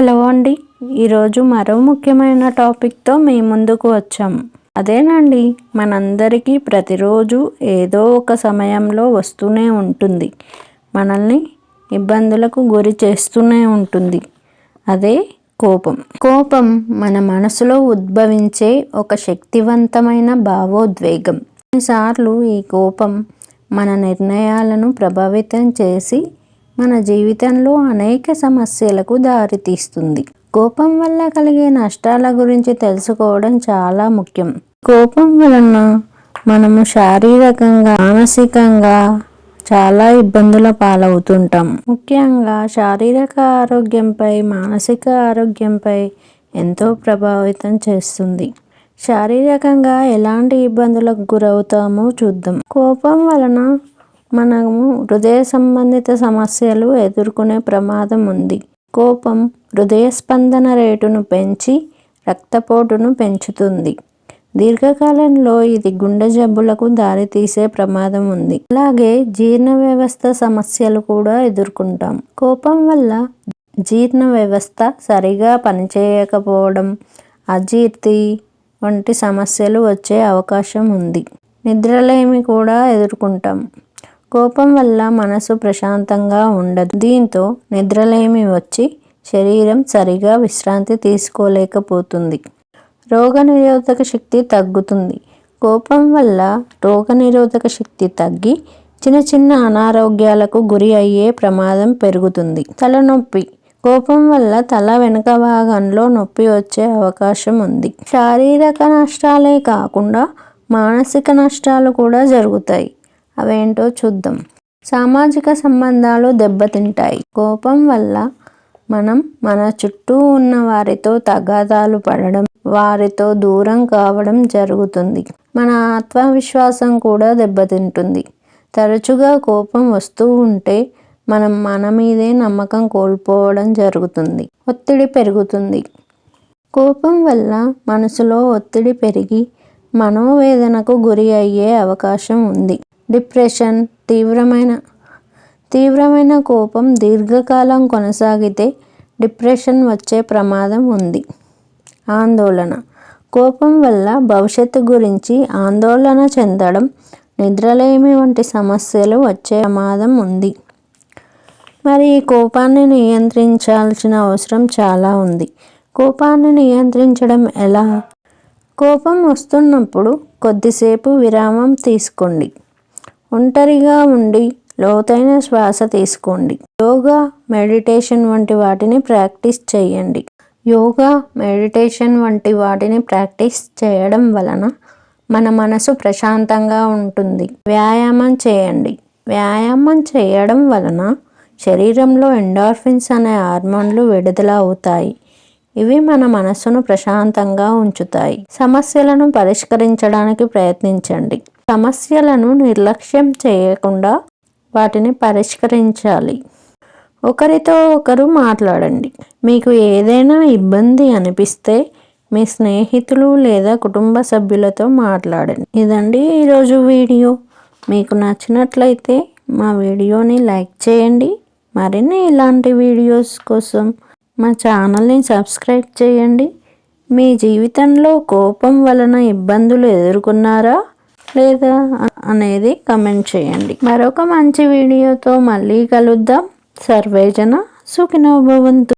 Hello అండి. ఈరోజు మరో ముఖ్యమైన టాపిక్తో మీ ముందుకు వచ్చాం. అదేనండి మనందరికీ ప్రతిరోజు ఏదో ఒక సమయంలో వస్తూనే ఉంటుంది. మనల్ని ఇబ్బందులకు గురి చేస్తూనే ఉంటుంది. అదే కోపం. కోపం మన మనసులో ఉద్భవించే ఒక శక్తివంతమైన భావోద్వేగం. కొన్నిసార్లు ఈ కోపం మన నిర్ణయాలను ప్రభావితం చేసి మన జీవితంలో అనేక సమస్యలకు దారితీస్తుంది. కోపం వల్ల కలిగే నష్టాల గురించి తెలుసుకోవడం చాలా ముఖ్యం. కోపం వలన మనము శారీరకంగా మానసికంగా చాలా ఇబ్బందుల పాలవుతుంటాం. ముఖ్యంగా శారీరక ఆరోగ్యంపై మానసిక ఆరోగ్యంపై ఎంతో ప్రభావితం చేస్తుంది. శారీరకంగా ఎలాంటి ఇబ్బందులకు గురవుతామో చూద్దాం. కోపం వలన మనము హృదయ సంబంధిత సమస్యలు ఎదుర్కొనే ప్రమాదం ఉంది. కోపం హృదయ స్పందన రేటును పెంచి రక్తపోటును పెంచుతుంది. దీర్ఘకాలంలో ఇది గుండె జబ్బులకు దారితీసే ప్రమాదం ఉంది. అలాగే జీర్ణ వ్యవస్థ సమస్యలు కూడా ఎదుర్కొంటాం. కోపం వల్ల జీర్ణ వ్యవస్థ సరిగా పనిచేయకపోవడం అజీర్తి వంటి సమస్యలు వచ్చే అవకాశం ఉంది. నిద్రలేమి కూడా ఎదుర్కొంటాం. కోపం వల్ల మనసు ప్రశాంతంగా ఉండదు. దీంతో నిద్రలేమి వచ్చి శరీరం సరిగా విశ్రాంతి తీసుకోలేకపోతుంది. రోగనిరోధక శక్తి తగ్గుతుంది. కోపం వల్ల రోగనిరోధక శక్తి తగ్గి చిన్న చిన్న అనారోగ్యాలకు గురి అయ్యే ప్రమాదం పెరుగుతుంది. తలనొప్పి. కోపం వల్ల తల వెనుక భాగంలో నొప్పి వచ్చే అవకాశం ఉంది. శారీరక నష్టాలే కాకుండా మానసిక నష్టాలు కూడా జరుగుతాయి. అవేంటో చూద్దాం. సామాజిక సంబంధాలు దెబ్బతింటాయి. కోపం వల్ల మనం మన చుట్టూ ఉన్న వారితో తగాదాలు పడడం వారితో దూరం కావడం జరుగుతుంది. మన ఆత్మవిశ్వాసం కూడా దెబ్బతింటుంది. తరచుగా కోపం వస్తూ ఉంటే మనం మన మీదే నమ్మకం కోల్పోవడం జరుగుతుంది. ఒత్తిడి పెరుగుతుంది. కోపం వల్ల మనసులో ఒత్తిడి పెరిగి మనోవేదనకు గురి అయ్యే అవకాశం ఉంది. డిప్రెషన్ తీవ్రమైన తీవ్రమైన కోపం దీర్ఘకాలం కొనసాగితే డిప్రెషన్ వచ్చే ప్రమాదం ఉంది. ఆందోళన. కోపం వల్ల భవిష్యత్తు గురించి ఆందోళన చెందడం నిద్రలేమి వంటి సమస్యలు వచ్చే ప్రమాదం ఉంది. మరి ఈ కోపాన్ని నియంత్రించాల్సిన అవసరం చాలా ఉంది. కోపాన్ని నియంత్రించడం ఎలా? కోపం వస్తున్నప్పుడు కొద్దిసేపు విరామం తీసుకోండి. ఒంటరిగా ఉండి లోతైన శ్వాస తీసుకోండి. యోగా మెడిటేషన్ వంటి వాటిని ప్రాక్టీస్ చేయండి. యోగా మెడిటేషన్ వంటి వాటిని ప్రాక్టీస్ చేయడం వలన మన మనసు ప్రశాంతంగా ఉంటుంది. వ్యాయామం చేయండి. వ్యాయామం చేయడం వలన శరీరంలో ఎండార్ఫిన్స్ అనే హార్మోన్లు విడుదల అవుతాయి. ఇవి మన మనసును ప్రశాంతంగా ఉంచుతాయి. సమస్యలను పరిష్కరించడానికి ప్రయత్నించండి. సమస్యలను నిర్లక్ష్యం చేయకుండా వాటిని పరిష్కరించాలి. ఒకరితో ఒకరు మాట్లాడండి. మీకు ఏదైనా ఇబ్బంది అనిపిస్తే మీ స్నేహితులు లేదా కుటుంబ సభ్యులతో మాట్లాడండి. ఇదండి ఈరోజు వీడియో. మీకు నచ్చినట్లయితే మా వీడియోని లైక్ చేయండి. మరిన్ని ఇలాంటి వీడియోస్ కోసం మా ఛానల్ని సబ్స్క్రైబ్ చేయండి. మీ జీవితంలో కోపం వలన ఇబ్బందులు ఎదుర్కొన్నారా? లేదా అనేది కమెంట్ చేయండి. మరొక మంచి వీడియోతో మళ్ళీ కలుద్దాం. సర్వేజన సుఖినోభవంతు